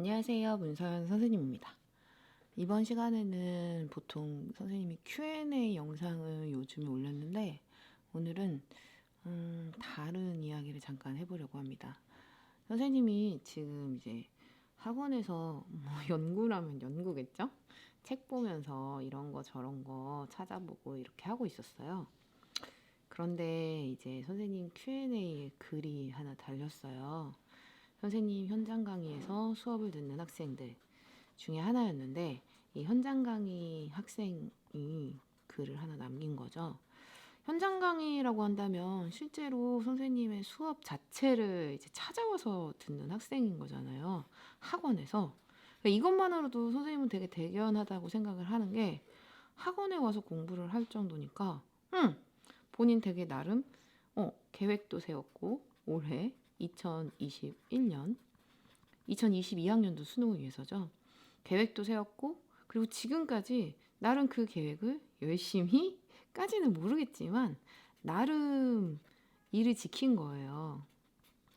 안녕하세요. 문서연 선생님입니다. 이번 시간에는 보통 선생님이 Q&A 영상을 요즘에 올렸는데 오늘은 음, 다른 이야기를 잠깐 해보려고 합니다. 선생님이 지금 이제 학원에서 뭐 연구라면 연구겠죠? 책 보면서 이런 거 저런 거 찾아보고 이렇게 하고 있었어요. 그런데 이제 선생님 Q&A에 글이 하나 달렸어요. 선생님 현장 강의에서 수업을 듣는 학생들 중에 하나였는데 이 현장 강의 학생이 글을 하나 남긴 거죠. 현장 강의라고 한다면 실제로 선생님의 수업 자체를 이제 찾아와서 듣는 학생인 거잖아요. 학원에서. 그러니까 이것만으로도 선생님은 되게 대견하다고 생각을 하는 게 학원에 와서 공부를 할 정도니까, 응, 본인 되게 나름, 어, 계획도 세웠고, 올해 2021년, 2022학년도 수능을 위해서죠. 계획도 세웠고, 그리고 지금까지 나름 그 계획을 열심히, 까지는 모르겠지만, 나름 일을 지킨 거예요.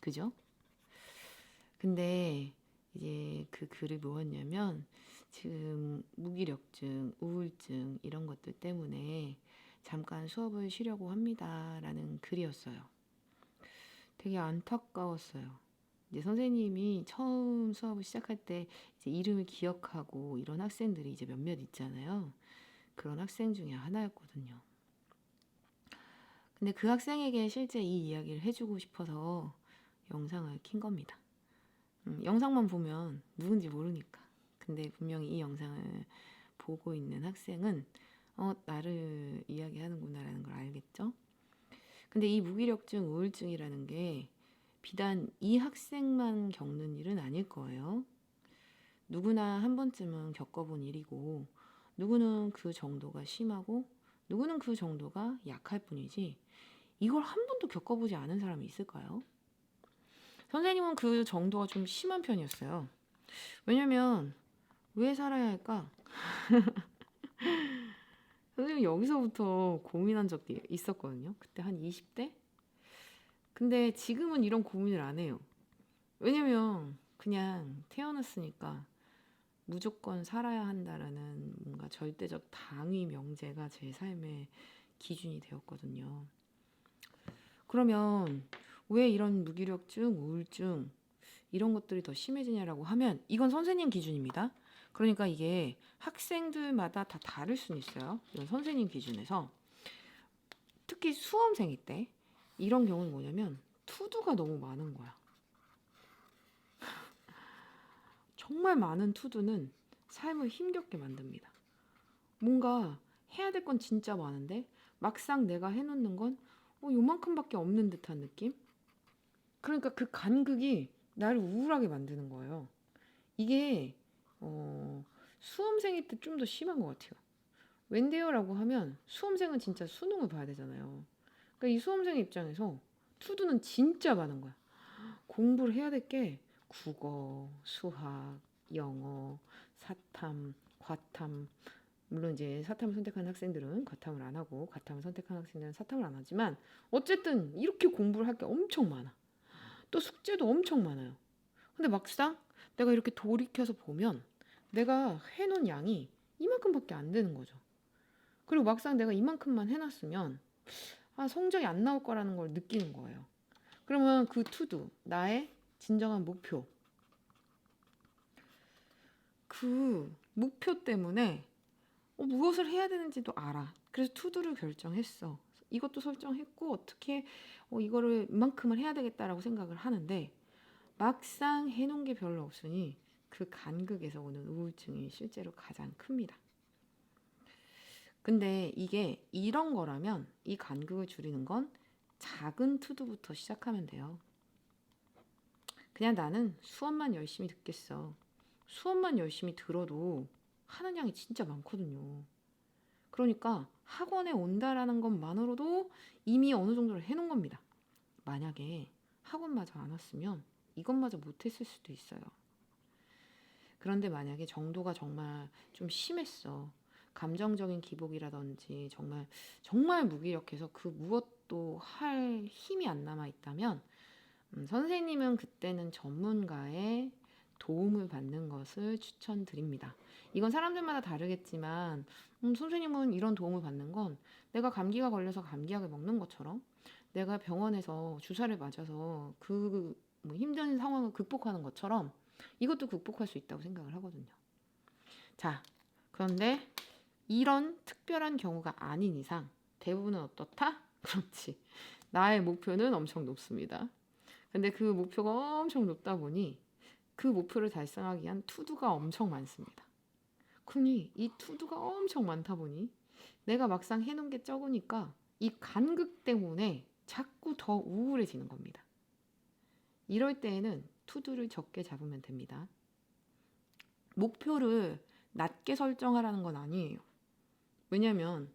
그죠? 근데 이제 그 글을 뭐였냐면, 지금 무기력증, 우울증, 이런 것들 때문에 잠깐 수업을 쉬려고 합니다. 라는 글이었어요. 되게 안타까웠어요. 이제 선생님이 처음 수업을 시작할 때 이제 이름을 기억하고 이런 학생들이 이제 몇몇 있잖아요. 그런 학생 중에 하나였거든요. 근데 그 학생에게 실제 이 이야기를 해주고 싶어서 영상을 킨 겁니다. 음, 영상만 보면 누군지 모르니까. 근데 분명히 이 영상을 보고 있는 학생은 어, 나를 이야기하는구나라는 걸 알겠죠? 근데 이 무기력증, 우울증이라는 게 비단 이 학생만 겪는 일은 아닐 거예요. 누구나 한 번쯤은 겪어본 일이고, 누구는 그 정도가 심하고, 누구는 그 정도가 약할 뿐이지, 이걸 한 번도 겪어보지 않은 사람이 있을까요? 선생님은 그 정도가 좀 심한 편이었어요. 왜냐면, 왜 살아야 할까? 선생님 여기서부터 고민한 적이 있었거든요. 그때 한 20대? 근데 지금은 이런 고민을 안 해요. 왜냐면 그냥 태어났으니까 무조건 살아야 한다라는 뭔가 절대적 당위 명제가 제 삶의 기준이 되었거든요. 그러면 왜 이런 무기력증, 우울증 이런 것들이 더 심해지냐라고 하면 이건 선생님 기준입니다. 그러니까 이게 학생들마다 다 다를 수는 있어요. 선생님 기준에서 특히 수험생일 때 이런 경우는 뭐냐면 투두가 너무 많은 거야. 정말 많은 투두는 삶을 힘겹게 만듭니다. 뭔가 해야 될 건 진짜 많은데 막상 내가 해놓는 건 어, 요만큼밖에 없는 듯한 느낌? 그러니까 그 간극이 나를 우울하게 만드는 거예요. 이게 어, 수험생일 때 좀 더 심한 것 같아요. 웬데요라고 하면 수험생은 진짜 수능을 봐야 되잖아요. 그러니까 이 수험생 입장에서 투두는 진짜 많은 거야. 공부를 해야 될 게 국어, 수학, 영어, 사탐, 과탐. 물론 이제 사탐을 선택한 학생들은 과탐을 안 하고 과탐을 선택한 학생들은 사탐을 안 하지만 어쨌든 이렇게 공부를 할 게 엄청 많아. 또 숙제도 엄청 많아요. 근데 막상 내가 이렇게 돌이켜서 보면 내가 해놓은 양이 이만큼밖에 안 되는 거죠. 그리고 막상 내가 이만큼만 해놨으면 아, 성적이 안 나올 거라는 걸 느끼는 거예요. 그러면 그 투두, 나의 진정한 목표. 그 목표 때문에 어, 무엇을 해야 되는지도 알아. 그래서 투두를 결정했어. 이것도 설정했고 어떻게 어, 이거를 이만큼을 해야 되겠다라고 생각을 하는데 막상 해놓은 게 별로 없으니 그 간극에서 오는 우울증이 실제로 가장 큽니다. 근데 이게 이런 거라면 이 간극을 줄이는 건 작은 투두부터 시작하면 돼요. 그냥 나는 수업만 열심히 듣겠어. 수업만 열심히 들어도 하는 양이 진짜 많거든요. 그러니까 학원에 온다라는 것만으로도 이미 어느 정도를 해놓은 겁니다. 만약에 학원마저 안 왔으면 이것마저 못했을 수도 있어요. 그런데 만약에 정도가 정말 좀 심했어. 감정적인 기복이라든지 정말 정말 무기력해서 그 무엇도 할 힘이 안 남아 있다면 음, 선생님은 그때는 전문가의 도움을 받는 것을 추천드립니다. 이건 사람들마다 다르겠지만 음, 선생님은 이런 도움을 받는 건 내가 감기가 걸려서 감기약을 먹는 것처럼 내가 병원에서 주사를 맞아서 그 뭐 힘든 상황을 극복하는 것처럼 이것도 극복할 수 있다고 생각을 하거든요. 자, 그런데 이런 특별한 경우가 아닌 이상 대부분은 어떻다? 그렇지. 나의 목표는 엄청 높습니다. 근데 그 목표가 엄청 높다 보니 그 목표를 달성하기 위한 투두가 엄청 많습니다. 그러니 이 투두가 엄청 많다 보니 내가 막상 해놓은 게 적으니까 이 간극 때문에 자꾸 더 우울해지는 겁니다. 이럴 때에는 투두를 적게 잡으면 됩니다. 목표를 낮게 설정하라는 건 아니에요. 왜냐면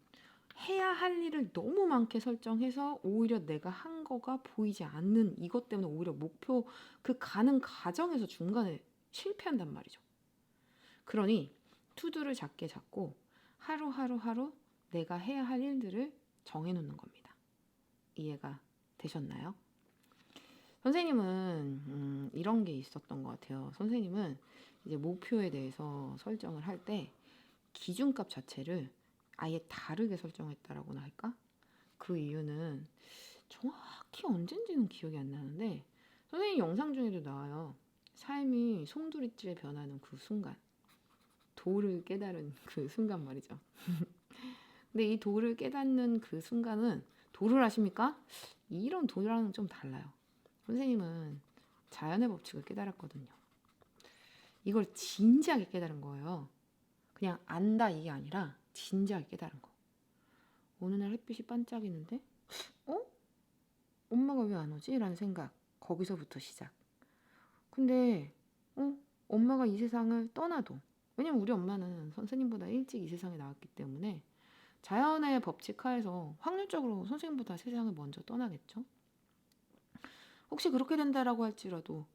해야 할 일을 너무 많게 설정해서 오히려 내가 한 거가 보이지 않는 이것 때문에 오히려 목표 그 가는 과정에서 중간에 실패한단 말이죠. 그러니 투두를 작게 잡고 하루하루 하루 내가 해야 할 일들을 정해놓는 겁니다. 이해가 되셨나요? 선생님은 음, 이런 게 있었던 것 같아요. 선생님은 이제 목표에 대해서 설정을 할 때 기준값 자체를 아예 다르게 설정했다라고나 할까? 그 이유는 정확히 언젠지는 기억이 안 나는데 선생님 영상 중에도 나와요. 삶이 송두리째 변하는 그 순간. 도를 깨달은 그 순간 말이죠. 근데 이 도를 깨닫는 그 순간은 도를 아십니까? 이런 도랑은 좀 달라요. 선생님은 자연의 법칙을 깨달았거든요. 이걸 진지하게 깨달은 거예요. 그냥 안다 이게 아니라 진지하게 깨달은 거. 어느 날 햇빛이 반짝이는데, 어? 엄마가 왜 안 오지? 라는 생각. 거기서부터 시작. 근데, 어? 엄마가 이 세상을 떠나도, 왜냐면 우리 엄마는 선생님보다 일찍 이 세상에 나왔기 때문에 자연의 법칙 하에서 확률적으로 선생님보다 세상을 먼저 떠나겠죠? 혹시 그렇게 된다라고 할지라도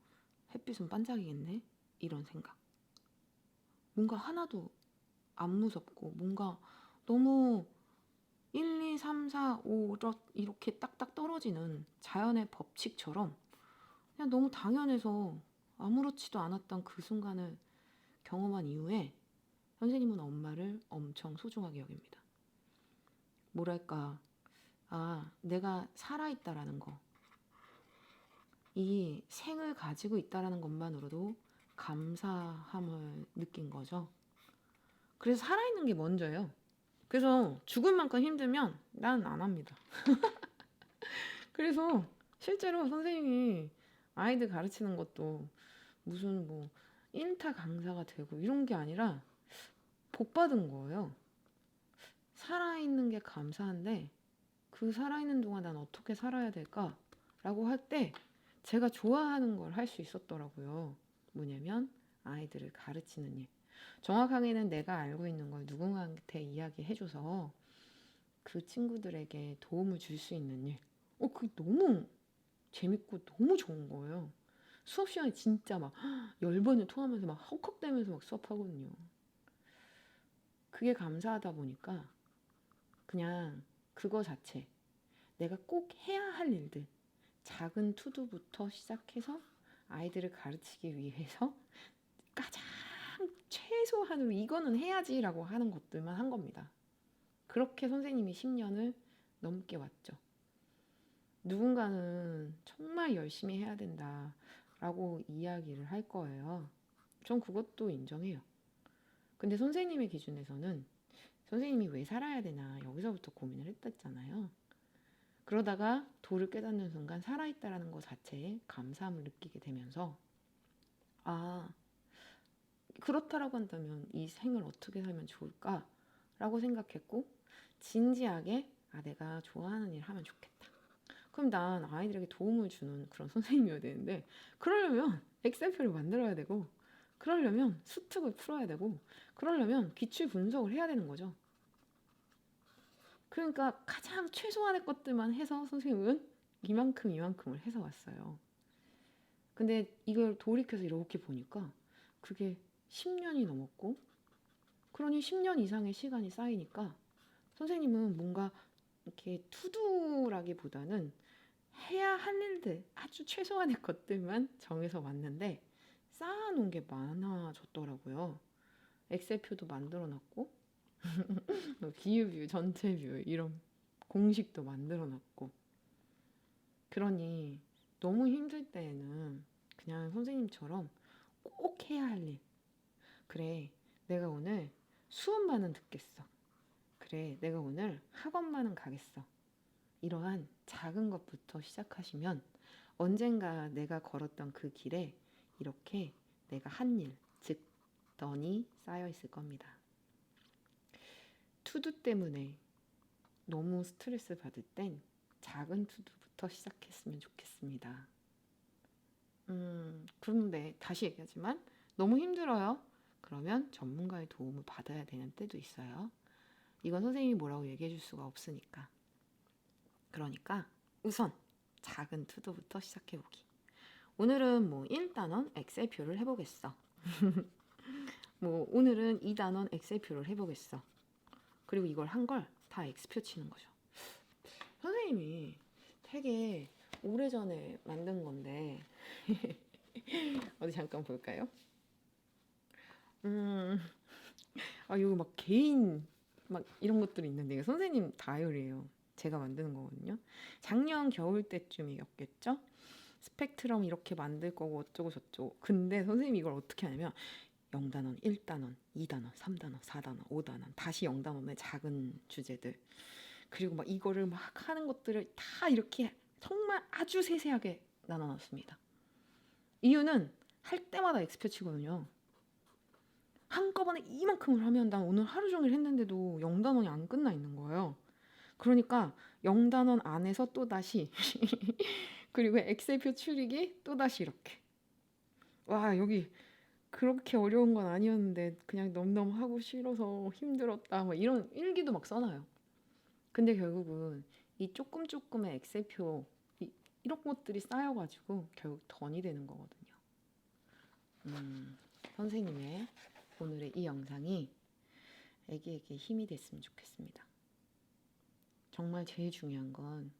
햇빛은 반짝이겠네? 이런 생각. 뭔가 하나도 안 무섭고, 뭔가 너무 1, 2, 3, 4, 5 이렇게 딱딱 떨어지는 자연의 법칙처럼 그냥 너무 당연해서 아무렇지도 않았던 그 순간을 경험한 이후에 선생님은 엄마를 엄청 소중하게 여깁니다. 뭐랄까, 아, 내가 살아있다라는 거. 이 생을 가지고 있다라는 것만으로도 감사함을 느낀 거죠. 그래서 살아있는 게 먼저예요. 그래서 죽을 만큼 힘들면 난 안 합니다. 그래서 실제로 선생님이 아이들 가르치는 것도 무슨 뭐 인타 강사가 되고 이런 게 아니라 복 받은 거예요. 살아있는 게 감사한데 그 살아있는 동안 난 어떻게 살아야 될까라고 할 때 제가 좋아하는 걸 할 수 있었더라고요. 뭐냐면 아이들을 가르치는 일. 정확하게는 내가 알고 있는 걸 누군가한테 이야기해줘서 그 친구들에게 도움을 줄 수 있는 일. 어, 그게 너무 재밌고 너무 좋은 거예요. 수업 시간에 진짜 막 열번을 통하면서 막 헉헉대면서 막 수업하거든요. 그게 감사하다 보니까 그냥 그거 자체 내가 꼭 해야 할 일들 작은 투두부터 시작해서 아이들을 가르치기 위해서 가장 최소한으로 이거는 해야지라고 하는 것들만 한 겁니다. 그렇게 선생님이 10년을 넘게 왔죠. 누군가는 정말 열심히 해야 된다 라고 이야기를 할 거예요. 전 그것도 인정해요. 근데 선생님의 기준에서는 선생님이 왜 살아야 되나 여기서부터 고민을 했었잖아요. 그러다가 도를 깨닫는 순간 살아있다라는 것 자체에 감사함을 느끼게 되면서 아 그렇다라고 한다면 이 생을 어떻게 살면 좋을까라고 생각했고 진지하게 아 내가 좋아하는 일 하면 좋겠다. 그럼 난 아이들에게 도움을 주는 그런 선생님이어야 되는데 그러려면 엑셀표를 만들어야 되고 그러려면 수특을 풀어야 되고 그러려면 기출 분석을 해야 되는 거죠. 그러니까 가장 최소한의 것들만 해서 선생님은 이만큼 이만큼을 해서 왔어요. 근데 이걸 돌이켜서 이렇게 보니까 그게 10년이 넘었고 그러니 10년 이상의 시간이 쌓이니까 선생님은 뭔가 이렇게 투두라기보다는 해야 할 일들 아주 최소한의 것들만 정해서 왔는데 쌓아놓은 놓은 게 많아졌더라고요. 엑셀표도 만들어 놨고 뭐 기후뷰, 전체뷰 이런 공식도 만들어 놨고 그러니 너무 힘들 때에는 그냥 선생님처럼 꼭 해야 할 일. 그래, 내가 오늘 수업만은 듣겠어. 그래, 내가 오늘 학원만은 가겠어. 이러한 작은 것부터 시작하시면 언젠가 내가 걸었던 그 길에 이렇게 내가 한 일, 즉, 던이 쌓여 있을 겁니다. 투두 때문에 너무 스트레스 받을 땐 작은 투두부터 시작했으면 좋겠습니다. 음, 그런데 다시 얘기하지만 너무 힘들어요. 그러면 전문가의 도움을 받아야 되는 때도 있어요. 이건 선생님이 뭐라고 얘기해 줄 수가 없으니까. 그러니까 우선 작은 투도부터 시작해 보기. 오늘은 뭐 1단원 엑셀표를 해보겠어. 뭐 오늘은 2단원 엑셀표를 해보겠어. 그리고 이걸 한 걸다 엑스표 치는 거죠. 선생님이 되게 오래전에 만든 건데 어디 잠깐 볼까요? 음, 아 이거 막 개인 막 이런 것들이 있는데 이거 선생님 다이어리예요. 제가 만드는 거거든요. 작년 겨울 때쯤이었겠죠? 스펙트럼 이렇게 만들 거고 어쩌고 저쩌고. 근데 선생님이 이걸 어떻게 하냐면 0단원, 1단원, 2단원, 3단원, 4단원, 5단원, 다시 0단원의 작은 주제들. 그리고 막 이거를 막 하는 것들을 다 이렇게 정말 아주 세세하게 나눠놨습니다. 이유는 할 때마다 엑스표 치거든요. 한꺼번에 이만큼을 하면 난 오늘 하루 종일 했는데도 0단원이 안 끝나 있는 거예요. 그러니까 0단원 안에서 또 다시 그리고 엑셀표 추리기 또 다시 이렇게 와 여기 그렇게 어려운 건 아니었는데 그냥 너무너무 하고 싫어서 힘들었다 뭐 이런 일기도 막 써놔요. 근데 결국은 이 조금 조금의 엑셀표 이, 이런 것들이 쌓여가지고 결국 던이 되는 거거든요. 음, 선생님의 오늘의 이 영상이 애기에게 힘이 됐으면 좋겠습니다. 정말 제일 중요한 건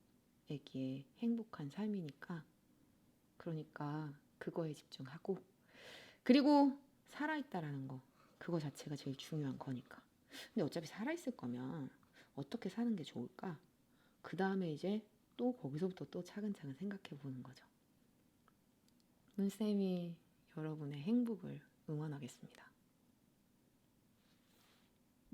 애기의 행복한 삶이니까 그러니까 그거에 집중하고 그리고 살아있다라는 거. 그거 자체가 제일 중요한 거니까. 근데 어차피 살아있을 거면 어떻게 사는 게 좋을까? 그 다음에 이제 또 거기서부터 또 차근차근 생각해 보는 거죠. 문쌤이 여러분의 행복을 응원하겠습니다